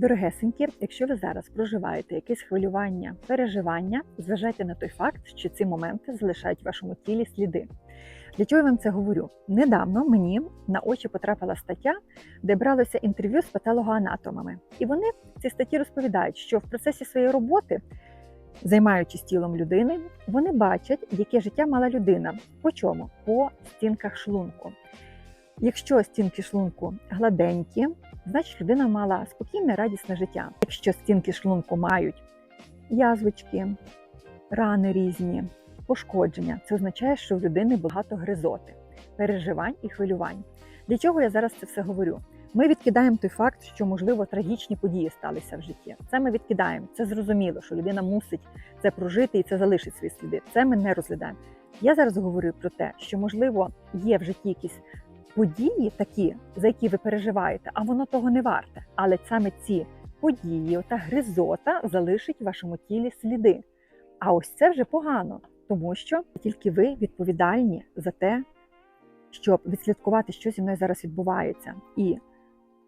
Дорогесенькі, якщо ви зараз проживаєте якесь хвилювання, переживання, зважайте на той факт, що ці моменти залишають в вашому тілі сліди. Для чого я вам це говорю? Недавно мені на очі потрапила стаття, де бралося інтерв'ю з патологоанатомами. І вони в цій статті розповідають, що в процесі своєї роботи, займаючись тілом людини, вони бачать, яке життя мала людина. По чому? По стінках шлунку. Якщо стінки шлунку гладенькі, значить людина мала спокійне, радісне життя. Якщо стінки шлунку мають язвочки, рани різні, пошкодження, це означає, що в людини багато гризоти, переживань і хвилювань. Для чого я зараз це все говорю? Ми відкидаємо той факт, що можливо трагічні події сталися в житті. Це ми відкидаємо. Це зрозуміло, що людина мусить це прожити і це залишить свої сліди. Це ми не розглядаємо. Я зараз говорю про те, що можливо є в житті якісь події такі, за які ви переживаєте, а воно того не варте. Але саме ці події, ота гризота залишить в вашому тілі сліди. А ось це вже погано, тому що тільки ви відповідальні за те, щоб відслідкувати, що зі мною зараз відбувається, і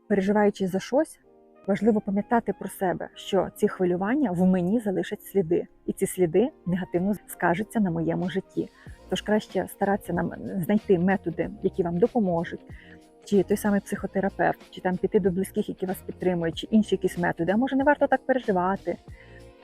переживаючи за щось, важливо пам'ятати про себе, що ці хвилювання в мені залишать сліди, і ці сліди негативно скажуться на моєму житті. Тож краще старатися нам знайти методи, які вам допоможуть, чи той самий психотерапевт, чи там піти до близьких, які вас підтримують, чи інші якісь методи. А може не варто так переживати,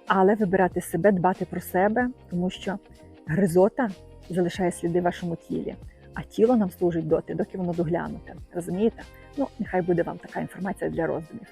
але вибирати себе, дбати про себе, тому що гризота залишає сліди в вашому тілі, а тіло нам служить доти, доки воно доглянуте. Розумієте? Ну, нехай буде вам така інформація для роздумів.